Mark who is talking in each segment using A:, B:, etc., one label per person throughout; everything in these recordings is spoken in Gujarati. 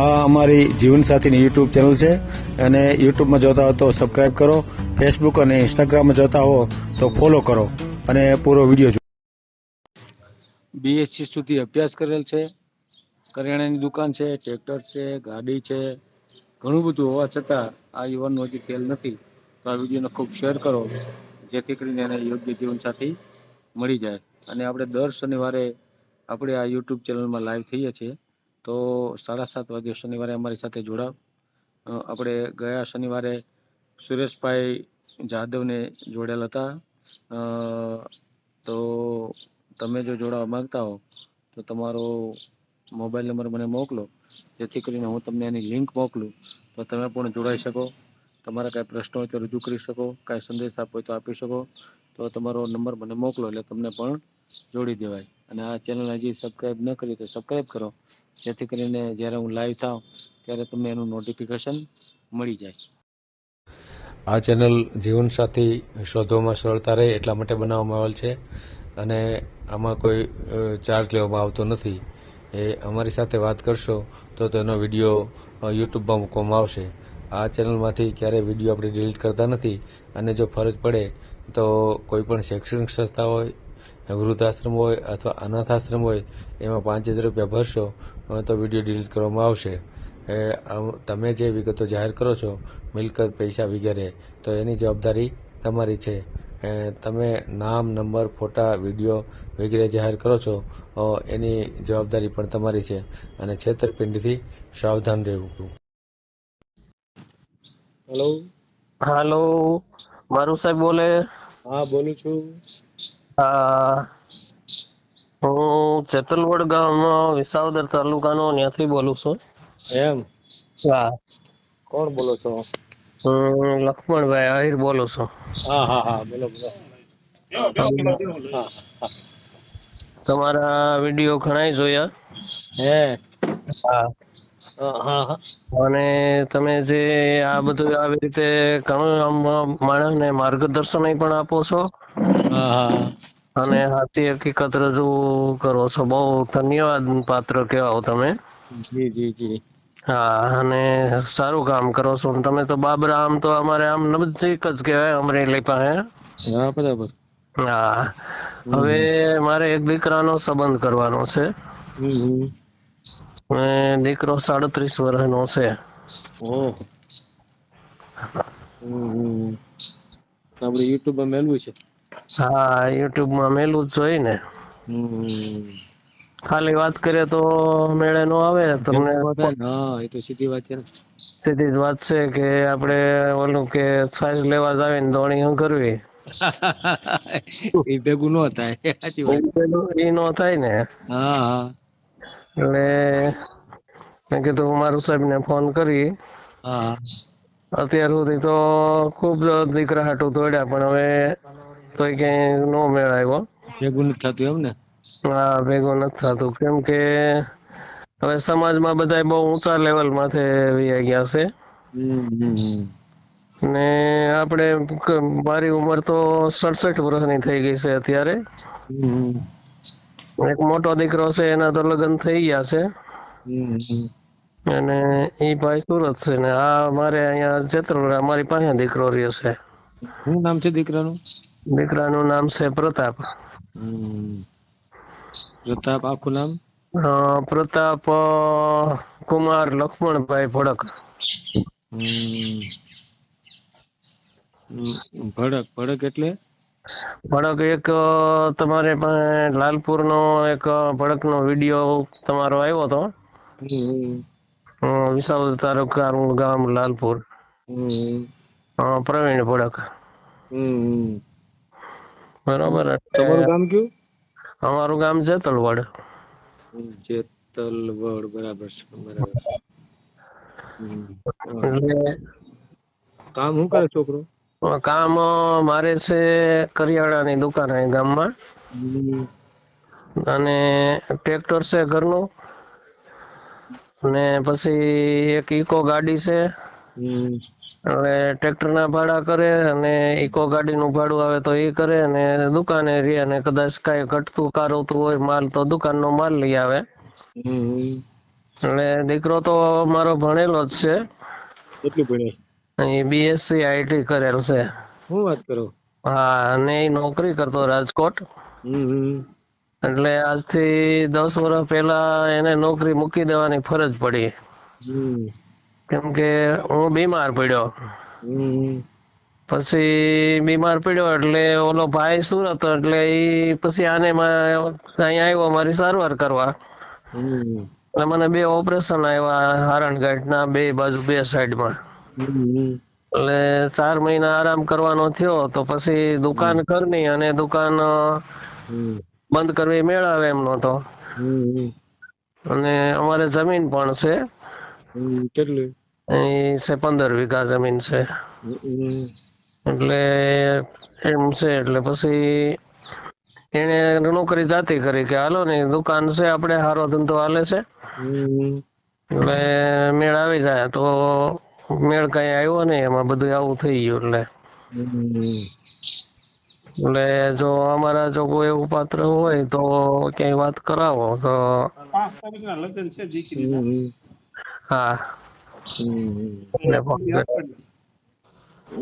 A: આ અમારી જીવનસાથીની યુટ્યુબ ચેનલ છે. અને યુટ્યુબમાં જોતા હો તો સબસ્ક્રાઈબ કરો. ફેસબુક અને ઇન્સ્ટાગ્રામમાં જોતા હો તો ફોલો કરો. અને પૂરો વીડિયો બીએસસી સુધી અભ્યાસ કરેલ છે. કરિયાણાની દુકાન છે ટ્રેક્ટર છે, ગાડી છે. ઘણું બધું હોવા છતાં આ યુવાનનો હજી ખેલ નથી. તો આ વિડીયોને ખૂબ શેર કરો. જેથી કરીને એને યોગ્ય જીવનસાથી મળી જાય. અને આપણે દર શનિવારે આપણે આ યુટ્યુબ ચેનલમાં લાઈવ થઈએ છીએ. તો સાડા સાત વાગે શનિવારે અમારી સાથે જોડાવ. આપણે ગયા શનિવારે સુરેશભાઈ જાદવને જોડેલ હતા. તો તમે જો જોડાવા માંગતા હો, તો તમારો મોબાઈલ નંબર મને મોકલો. જેથી કરીને હું તમને એની લિંક મોકલું. તો તમે પણ જોડાઈ શકો. તમારા કાંઈ પ્રશ્નો હોય તો રજૂ કરી શકો. કાંઈ સંદેશ આપવો હોય તો આપી શકો. તો તમારો નંબર મને મોકલો એટલે તમને પણ જોડી દેવાય. અને આ ચેનલ હજી સબસ્ક્રાઈબ ન કરી તો સબસ્ક્રાઈબ કરો. જેથી કરીને જ્યારે હું લાઈવ થાઉં, ત્યારે તમને એનું નોટિફિકેશન મળી જાય. આ ચેનલ જીવનસાથી શોધવામાં સરળતા રહે એટલા માટે બનાવવામાં આવેલ છે અને આમાં કોઈ ચાર્જ લેવામાં આવતો નથી. એ અમારી સાથે વાત કરશો તો તેનો વીડિયો યુટ્યુબમાં મૂકવામાં આવશે. આ ચેનલમાંથી ક્યારેય વીડિયો આપણે ડિલીટ કરતા નથી અને જો ફરજ પડે તો કોઈ પણ શૈક્ષણિક સંસ્થા હોય વૃદ્ધાશ્રમ હોય અથવા અનાથ આશ્રમ હોય એમાં પાંચ હજાર રૂપિયા ભરશો તો વીડિયો ડિલીટ કરવામાં આવશે. એ તમે જે વિગતો જાહેર કરો છો મિલકત પૈસા વગેરે તો એની જવાબદારી તમારી છે. તમે નામ નંબર ફોટા વીડિયો વગેરે જાહેર કરો છો એની જવાબદારી પણ તમારી છે અને છેતરપિંડીથી સાવધાન રહેવું. હેલો
B: હાલો મારું સાહેબ બોલે?
A: હા બોલું છું.
B: હા જેતલવડ ગામ વિસાવદર તાલુકાનો ત્યાંથી બોલું છું.
A: એમ?
B: હા.
A: કોણ બોલો છો?
B: હું લક્ષ્મણભાઈ આહિર બોલું છું.
A: હા હા હા બોલો બોલો.
B: તમારા વીડિયો ઘણાય જોયા?
A: હે?
B: હા. અને તમે જે આ બધું આવી રીતે ઘણું આમ માણસને માર્ગદર્શન પણ આપો છો. અને સાચી હકીકત રજૂ કરો છો. બહુ ધન્યવાદ પાત્ર કહેવાઓ તમે.
A: જી જી જી.
B: હા અને સારું કામ કરો છો. તમે તો બાબરા આમ તો અમારે આમ નજીક જ કહેવાય અમરેલી પાસે.
A: હા બરાબર.
B: હા. હવે મારે એક દીકરાનો સંબંધ કરવાનો છે. દીકરો સાડત્રીસ વર્ષનો છે.
A: ઓહ. આપણે યુટ્યુબમાં મેલવું છે.
B: હા youtube માં મેલું જ જોઈએ ને ખાલી વાત કરીએ તો મેળે નો આવે તમને
A: હા એ તો સીધી વાત છે
B: સીધી જ વાત છે કે આપણે ઓલું કે સાઈઝ લેવા જાવે ને દોણી હું કરવી
A: એ ભેગું નો થાય. સાચી વાત.
B: એ નો થાય ને.
A: હા હા.
B: એટલે મેં કીધું મારું સાહેબ ને ફોન કરી.
A: હા.
B: અત્યાર સુધી તો ખૂબ દીકરા હાટું દોડ્યા પણ હવે તોય ક્યાંય નો મેળ આવ્યો
A: ભેગું નથી થતું એમ ને?
B: હા ભેગું નથી થતું. કેમ કે હવે સમાજમાં બધા બહુ ઊંચા લેવલ માથે વયા ગયા છે. ને આપણે મારી ઉંમર તો સડસઠ વર્ષની થઈ ગઈ છે અત્યારે. એક મોટો દીકરો છે એના તો લગ્ન થઈ ગયા છે. અને એ ભાઈ સુરત છે ને આ મારે અહીંયા જેતરોડા અમારી પાસે દીકરો રહ્યો છે.
A: શું નામ છે દીકરાનું?
B: દીકરાનું નામ છે પ્રતાપ.
A: પ્રતાપ આખું નામ?
B: પ્રતાપ કુમાર લક્ષ્મણભાઈ ભડક.
A: ભડક ભડક એટલે?
B: ભડક એક તમારે લાલપુર નો એક ભડક નો વીડિયો તમારો આવ્યો હતો. વિસાવ તાલુકાનું ગામ લાલપુર. પ્રવીણ ભડક. બરોબર.
A: તમારું ગામ કયું?
B: અમારું ગામ જેતલવડ.
A: જેતલવડ બરાબર છે બરાબર.
B: એટલે
A: કામ શું કરે છોકરો?
B: કામ મારે છે કરિયાણાની દુકાન અહીં ગામમાં. અને ટ્રેક્ટર છે ઘરનું. અને પછી એક ઇકો ગાડી છે. હવે ટ્રેક્ટર ના ભાડા કરે અને ઇકો ગાડી નું ભાડું આવે તો એ કરે અને દુકાને રે અને કદાચ કાંઈ ઘટતું કારવતું હોય માલ તો દુકાન નો માલ લઈ આવે. એટલે દીકરો તો મારો ભણેલો જ છે.
A: કેટલું ભણ્યો?
B: અહીં બીએસસી આઈટી કરેલ છે.
A: શું વાત કરો?
B: હા અને એ નોકરી કરતો રાજકોટ. એટલે આજથી દસ વર્ષ પહેલા એને નોકરી મૂકી દેવાની ફરજ પડી. કેમ કે હું બીમાર પડ્યો. પછી બીમાર પડ્યો એટલે ઓલો ભાઈ સુરત એટલે ઈ પછી આને અહીંયા આવ્યો મારી સારવાર કરવા. એટલે મને બે ઓપરેશન આવ્યા હારણગાંઠના બે બાજુ બે સાઈડમાં. એટલે ચાર મહિના આરામ કરવાનો થયો તો પછી દુકાન કરની અને દુકાન બંધ કરવી મેળાવે એમ નહોતો
A: હમ
B: અને અમારે જમીન પણ છે.
A: કેટલું?
B: છે પંદર વીઘા જમીન છે. એટલે એમ છે એટલે પછી એને નોકરી જાતી કરી કે હાલો ને દુકાન છે આપણે હારો ધંધો હાલે છે. એટલે મેળ આવી જાય તો મેળ કઈ આવ્યો નહીં એમાં બધું આવું થઈ ગયું એટલે. એટલે જો અમારા જો કોઈ એવું પાત્ર હોય તો ક્યાંય વાત કરાવો તો હા.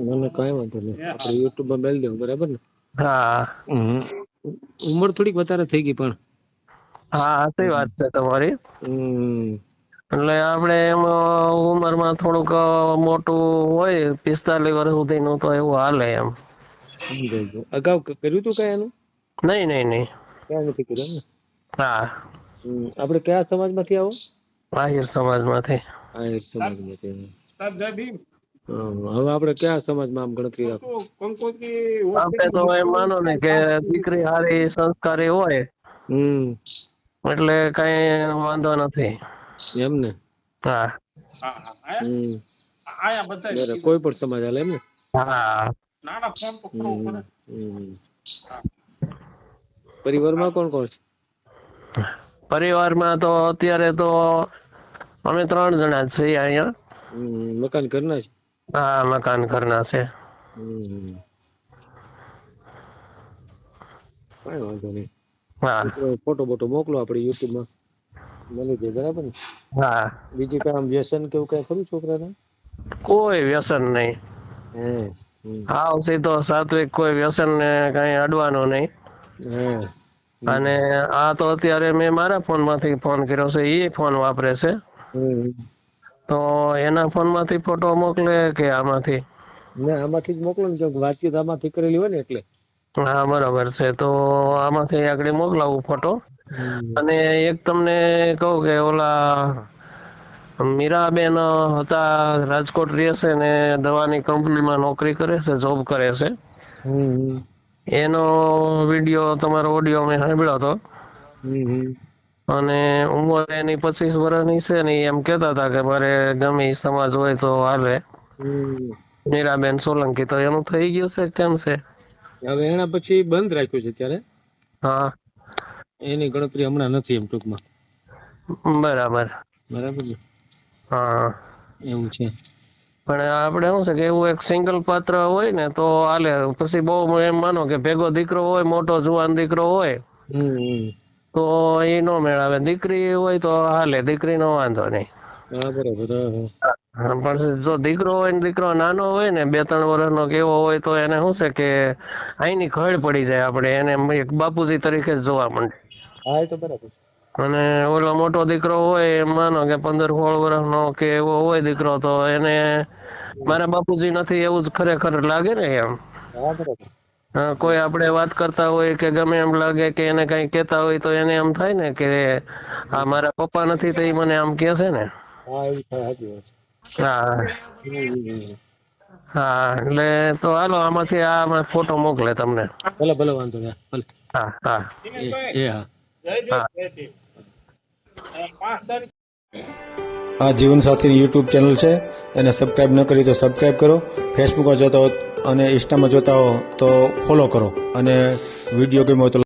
A: મને કઈ વાંધો નહીં. આપણે youtube માં મેલ દેવું બરાબર ને?
B: હા.
A: ઉંમર થોડીક વધારે થઈ ગઈ પણ.
B: હા સહી વાત છે તમારી. એટલે આપણે એમ ઉંમરમાં થોડુંક મોટું હોય પિસ્તાલીસ વર્ષ સુધીનું તો એવું હાલે એમ.
A: અગાઉ કર્યું તું કઈ એનું
B: નહીં નહીં નહીં.
A: ક્યાં નથી કર્યું
B: હા.
A: હમ. આપણે કયા સમાજમાંથી આવો?
B: આહિર સમાજમાંથી.
A: આહિર સમાજમાંથી હમ. હવે આપણે કયા સમાજમાં આમ ગણતરી રાખો?
B: આપણે તો એમ માનો ને કે દીકરી સારી સંસ્કારી હોય
A: હમ.
B: એટલે કઈ વાંધો નથી.
A: એમ ને?
B: હા.
A: કોઈ પણ સમાજ હાલે એમ ને. પરિવારમાં કોણ કોણ છે?
B: પરિવારમાં તો અત્યારે તો અમે ત્રણ જણા જ છીએ અહીંયા.
A: હમ. મકાન ઘરના છે
B: હા મકાન ઘરના છે.
A: હમ. કાંઈ વાંધો નહીં.
B: હા.
A: ફોટો બોટો મોકલો આપણે યુટ્યુબમાં મળી જાય બરાબર ને?
B: હા.
A: બીજું કઈ આમ વ્યસન કેવું કઈ ખરું છોકરાને?
B: કોઈ વ્યસન નહીં.
A: હે હમ.
B: હાવ સીધો સાત્વિક કોઈ વ્યસન ને કઈ અડવાનું નહીં.
A: હે.
B: અને આ તો અત્યારે મેં મારા ફોનમાંથી ફોન કર્યો છે એ ફોન વાપરે છે.
A: હમ.
B: તો એના ફોનમાંથી ફોટો મોકલે કે આમાંથી?
A: ના આમાંથી જ મોકલો ને જો વાતચીત આમાંથી કરેલી હોય ને એટલે.
B: હા બરાબર છે. તો આમાંથી આગળ મોકલાવું ફોટો અને એક તમને કહું કે ઓલા મીરાબેન હતા રાજકોટ રહે છે ને દવાની કંપનીમાં નોકરી કરે છે જોબ કરે છે. એનો વીડિયો તમારો ઓડિયો મેં સાંભળ્યો હતો. અને ઉંમર એની પચીસ વર્ષની છે ને એમ કેતા હતા કે મારે ગમે સમાજ હોય તો હાલે. મીરાબેન સોલંકી તો એનું થઈ ગયું છે કેમ છે?
A: હવે એના પછી બંધ રાખ્યું છે ત્યારે
B: હા.
A: એની ગણતરી હમણાં નથી એમ ટૂંકમાં.
B: બરાબર.
A: બરાબર ને?
B: હા.
A: એવું છે.
B: પણ આપણે શું છે કે એવું એક સિંગલ પાત્ર હોય ને તો હાલે. પછી બહુ એમ માનો કે ભેગો દીકરો હોય મોટો જુવાન દીકરો હોય. તો એ નો દીકરી હોય તો હાલે. દીકરીનો વાંધો નહીં. પણ જો દીકરો હોય ને દીકરો નાનો હોય ને બે ત્રણ વર્ષનો કે એવો હોય તો એને શું છે કે અહીંની ખડ પડી જાય આપણે. એને એક બાપુજી તરીકે જ જોવા માંડે.
A: હા તો બરાબર
B: અને ઓલો મોટો દીકરો હોય એમ માનો કે પંદર સોળ વર્ષનો કે એવો હોય દીકરો તો એને મારા બાપુજી નથી એવું જ ખરેખર લાગે ને એમ.
A: હા બરાબર.
B: કોઈ આપણે વાત કરતા હોય કે ગમે એમ લાગે કે એને કઈ કહેતા હોય તો એને એમ થાય ને કે આ મારા પપ્પા નથી તો એ મને આમ કહે છે ને.
A: હા
B: હા. એટલે તો હાલો આમાંથી આ ફોટો મોકલે તમને.
A: ભલે ભલે વાંધો નહીં ભલે.
B: હા હા.
A: એ હા.
B: હા.
C: આ જીવનસાથી યુટ્યુબ ચેનલ છે. એને સબસ્ક્રાઈબ ન કરી તો સબસ્ક્રાઈબ કરો. ફેસબુકમાં જોતા હો અને ઇન્સ્ટામાં જોતા હો તો ફોલો કરો. અને વીડિયો ગમ્યો હોય તો